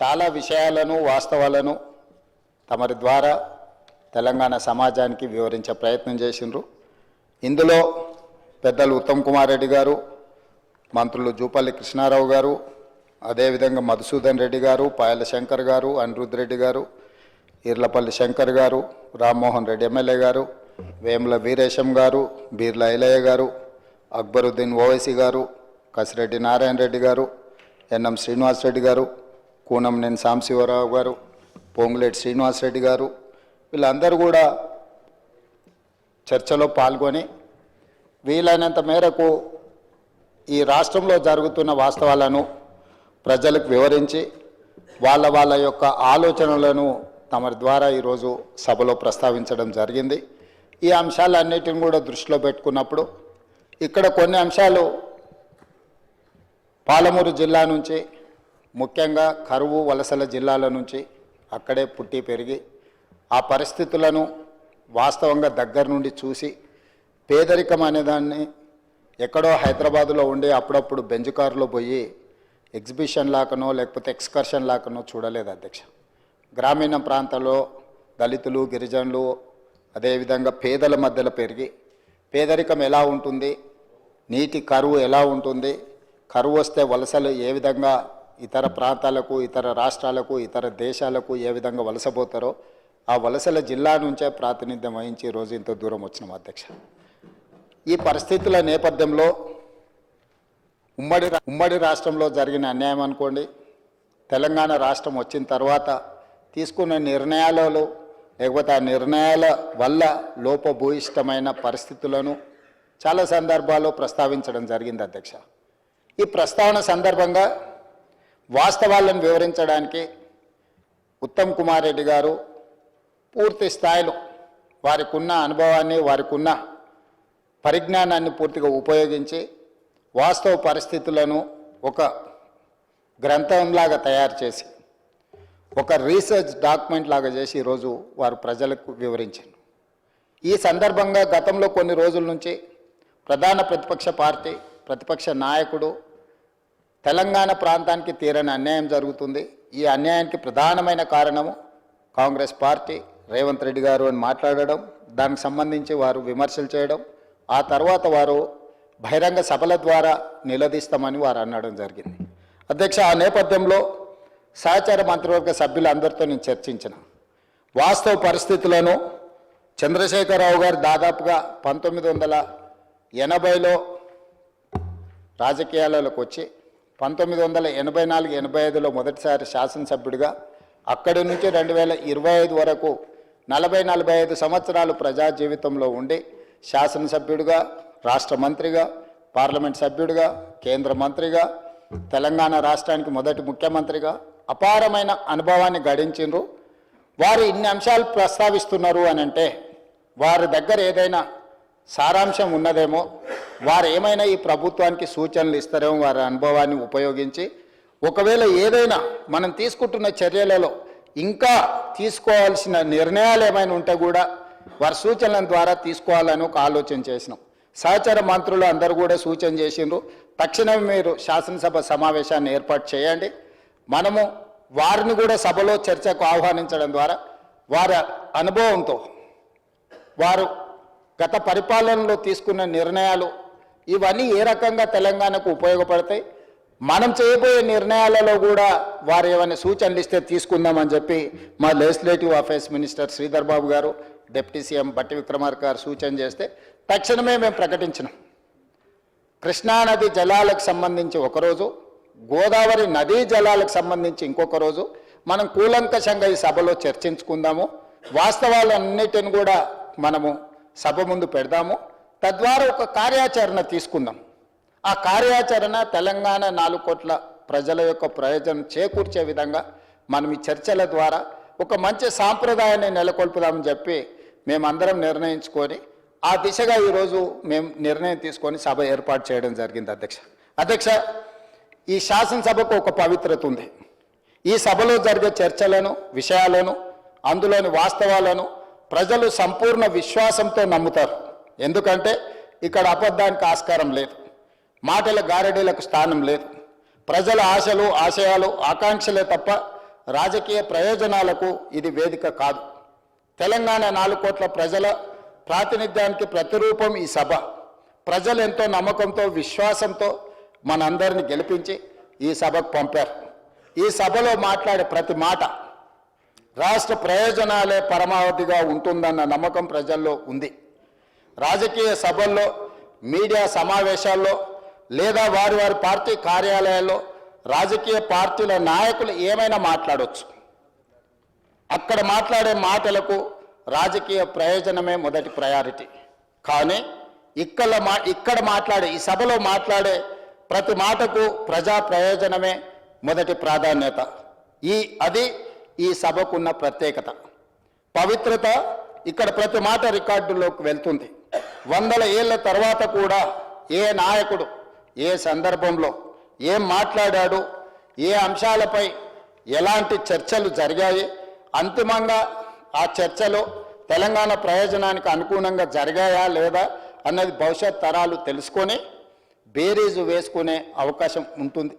చాలా విషయాలను వాస్తవాలను తమరి ద్వారా తెలంగాణ సమాజానికి వివరించే ప్రయత్నం చేసిండ్రు. ఇందులో పెద్దలు ఉత్తమ్ కుమార్ రెడ్డి గారు మంత్రులు జూపల్లి కృష్ణారావు గారు అదేవిధంగా మధుసూదన్ రెడ్డి గారు పాయల శంకర్ గారు అనిరుద్ రెడ్డి గారు ఈర్లపల్లి శంకర్ గారు రామ్మోహన్ రెడ్డి ఎమ్మెల్యే గారు వేముల వీరేశం గారు బీర్ల ఐలయ్య గారు అక్బరుద్దీన్ ఓవైసీ గారు కసిరెడ్డి నారాయణ రెడ్డి గారు ఎన్ఎం శ్రీనివాస్ రెడ్డి గారు కూనంనేని సాంబశివరావు గారు పొంగులేటి శ్రీనివాస్ రెడ్డి గారు వీళ్ళందరూ కూడా చర్చలో పాల్గొని వీలైనంత మేరకు ఈ రాష్ట్రంలో జరుగుతున్న వాస్తవాలను ప్రజలకు వివరించి వాళ్ళ వాళ్ళ యొక్క ఆలోచనలను తమ ద్వారా ఈరోజు సభలో ప్రస్తావించడం జరిగింది. ఈ అంశాలన్నిటిని కూడా దృష్టిలో పెట్టుకున్నప్పుడు ఇక్కడ కొన్ని అంశాలు పాలమూరు జిల్లా నుంచి ముఖ్యంగా కరువు వలసల జిల్లాల నుంచి అక్కడే పుట్టి పెరిగి ఆ పరిస్థితులను వాస్తవంగా దగ్గర నుండి చూసి పేదరికం అనేదాన్ని ఎక్కడో హైదరాబాదులో ఉండి అప్పుడప్పుడు బెంజ్ కారులో పోయి ఎగ్జిబిషన్ లాకనో లేకపోతే ఎక్స్కర్షన్ లాకనో చూడలేదు అధ్యక్ష. గ్రామీణ ప్రాంతాల్లో దళితులు గిరిజనులు అదేవిధంగా పేదల మధ్యలో పెరిగి పేదరికం ఎలా ఉంటుంది నీటి కరువు ఎలా ఉంటుంది కరువు వస్తే వలసలు ఏ విధంగా ఇతర ప్రాంతాలకు ఇతర రాష్ట్రాలకు ఇతర దేశాలకు ఏ విధంగా వలసపోతారో ఆ వలసల జిల్లా నుంచే ప్రాతినిధ్యం వహించి రోజు ఇంత దూరం వచ్చినాం అధ్యక్ష. ఈ పరిస్థితుల నేపథ్యంలో ఉమ్మడి ఉమ్మడి రాష్ట్రంలో జరిగిన అన్యాయం అనుకోండి తెలంగాణ రాష్ట్రం వచ్చిన తర్వాత తీసుకున్న నిర్ణయాలలో లేకపోతే ఆ నిర్ణయాల వల్ల లోపభూయిష్టమైన పరిస్థితులను చాలా సందర్భాల్లో ప్రస్తావించడం జరిగింది అధ్యక్ష. ఈ ప్రస్తావన సందర్భంగా వాస్తవాలను వివరించడానికి ఉత్తమ్ కుమార్ రెడ్డి గారు పూర్తి స్థాయిలో వారికి ఉన్న అనుభవాన్ని వారికి ఉన్న పరిజ్ఞానాన్ని పూర్తిగా ఉపయోగించి వాస్తవ పరిస్థితులను ఒక గ్రంథంలాగా తయారు చేసి ఒక రీసెర్చ్ డాక్యుమెంట్ లాగా చేసి ఈరోజు వారు ప్రజలకు వివరించారు. ఈ సందర్భంగా గతంలో కొన్ని రోజుల నుంచి ప్రధాన ప్రతిపక్ష పార్టీ ప్రతిపక్ష నాయకుడు తెలంగాణ ప్రాంతానికి తీరని అన్యాయం జరుగుతుంది. ఈ అన్యాయానికి ప్రధానమైన కారణము కాంగ్రెస్ పార్టీ రేవంత్ రెడ్డి గారు అని మాట్లాడడం దానికి సంబంధించి వారు విమర్శలు చేయడం ఆ తర్వాత వారు బహిరంగ సభల ద్వారా నిలదీస్తామని వారు అనడం జరిగింది. అధ్యక్ష ఆ నేపథ్యంలో సహచార మంత్రివర్గ సభ్యులందరితో నేను చర్చించిన. వాస్తవ పరిస్థితులను చంద్రశేఖరరావు గారు దాదాపుగా పంతొమ్మిది వందల ఎనభైలో రాజకీయాలలోకి వచ్చి పంతొమ్మిది వందల ఎనభై నాలుగు ఎనభై ఐదులో మొదటిసారి శాసనసభ్యుడిగా అక్కడి నుంచి రెండు వేల ఇరవై ఐదు వరకు నలభై నలభై ఐదు సంవత్సరాలు ప్రజా జీవితంలో ఉండి శాసనసభ్యుడిగా రాష్ట్ర మంత్రిగా పార్లమెంట్ సభ్యుడిగా కేంద్ర మంత్రిగా తెలంగాణ రాష్ట్రానికి మొదటి ముఖ్యమంత్రిగా అపారమైన అనుభవాన్ని గడించిండ్రు వారు ఇన్ని అంశాలు ప్రస్తావిస్తున్నారు అని అంటే వారి దగ్గర ఏదైనా సారాంశం ఉన్నదేమో వారు ఏమైనా ఈ ప్రభుత్వానికి సూచనలు ఇస్తారేమో వారి అనుభవాన్ని ఉపయోగించి ఒకవేళ ఏదైనా మనం తీసుకుంటున్న చర్యలలో ఇంకా తీసుకోవాల్సిన నిర్ణయాలు ఏమైనా ఉంటే కూడా వారి సూచనల ద్వారా తీసుకోవాలని ఒక ఆలోచన చేసినాం. సహచర మంత్రులు అందరూ కూడా సూచన చేసిండ్రు. తక్షణమే మీరు శాసనసభ సమావేశాన్ని ఏర్పాటు చేయండి. మనము వారిని కూడా సభలో చర్చకు ఆహ్వానించడం ద్వారా వారి అనుభవంతో వారు గత పరిపాలనలో తీసుకున్న నిర్ణయాలు ఇవన్నీ ఏ రకంగా తెలంగాణకు ఉపయోగపడతాయి? మనం చేయబోయే నిర్ణయాలలో కూడా వారు ఏమైనా సూచనలు ఇస్తే తీసుకుందామని చెప్పి మా legislative affairs minister Sridhar Babu గారు డిప్యూటీ సీఎం బట్టి విక్రమార్క గారు సూచన చేస్తే తక్షణమే మేము ప్రకటించినాం. కృష్ణానది జలాలకు సంబంధించి ఒకరోజు గోదావరి నదీ జలాలకు సంబంధించి ఇంకొక రోజు మనం కూలంకషంగా ఈ సభలో చర్చించుకుందాము. వాస్తవాలన్నిటిని కూడా మనము సభ ముందు పెడదాము. తద్వారా ఒక కార్యాచరణ తీసుకుందాం. ఆ కార్యాచరణ తెలంగాణ నాలుగు కోట్ల ప్రజల యొక్క ప్రయోజనం చేకూర్చే విధంగా మనం ఈ చర్చల ద్వారా ఒక మంచి సాంప్రదాయాన్ని నెలకొల్పుదామని చెప్పి మేమందరం నిర్ణయించుకొని ఆ దిశగా ఈరోజు మేము నిర్ణయం తీసుకొని సభ ఏర్పాటు చేయడం జరిగింది అధ్యక్ష. అధ్యక్ష ఈ శాసనసభకు ఒక పవిత్రత ఉంది. ఈ సభలో జరిగే చర్చలను విషయాలను అందులోని వాస్తవాలను ప్రజలు సంపూర్ణ విశ్వాసంతో నమ్ముతారు. ఎందుకంటే ఇక్కడ అబద్ధానికి ఆస్కారం లేదు. మాటల గారడీలకు స్థానం లేదు. ప్రజల ఆశలు ఆశయాలు ఆకాంక్షలే తప్ప రాజకీయ ప్రయోజనాలకు ఇది వేదిక కాదు. తెలంగాణ నాలుగు కోట్ల ప్రజల ప్రాతినిధ్యానికి ప్రతిరూపం ఈ సభ. ప్రజలు ఎంతో నమ్మకంతో విశ్వాసంతో మనందరిని గెలిపించి ఈ సభకు పంపారు. ఈ సభలో మాట్లాడే ప్రతి మాట రాష్ట్ర ప్రయోజనాలే పరమావధిగా ఉంటుందన్న నమ్మకం ప్రజల్లో ఉంది. రాజకీయ సభల్లో మీడియా సమావేశాల్లో లేదా వారి వారి పార్టీ కార్యాలయాల్లో రాజకీయ పార్టీల నాయకులు ఏమైనా మాట్లాడవచ్చు అక్కడ మాట్లాడే మాటలకు రాజకీయ ప్రయోజనమే మొదటి ప్రయారిటీ. కానీ ఇక్కడ మా ఇక్కడ మాట్లాడే ఈ సభలో మాట్లాడే ప్రతి మాటకు ప్రజా ప్రయోజనమే మొదటి ప్రాధాన్యత. ఈ అది ఈ సభకున్న ప్రత్యేకత. పవిత్రత ఇక్కడ ప్రతి మాట రికార్డులోకి వెళ్తుంది. వందల ఏళ్ళ తర్వాత కూడా ఏ నాయకుడు ఏ సందర్భంలో ఏం మాట్లాడాడు ఏ అంశాలపై ఎలాంటి చర్చలు జరిగాయి అంతిమంగా ఆ చర్చలు తెలంగాణ ప్రయోజనానికి అనుగుణంగా జరిగాయా లేదా అన్నది భవిష్యత్ తరాలు తెలుసుకొని బేరీజు వేసుకునే అవకాశం ఉంటుంది.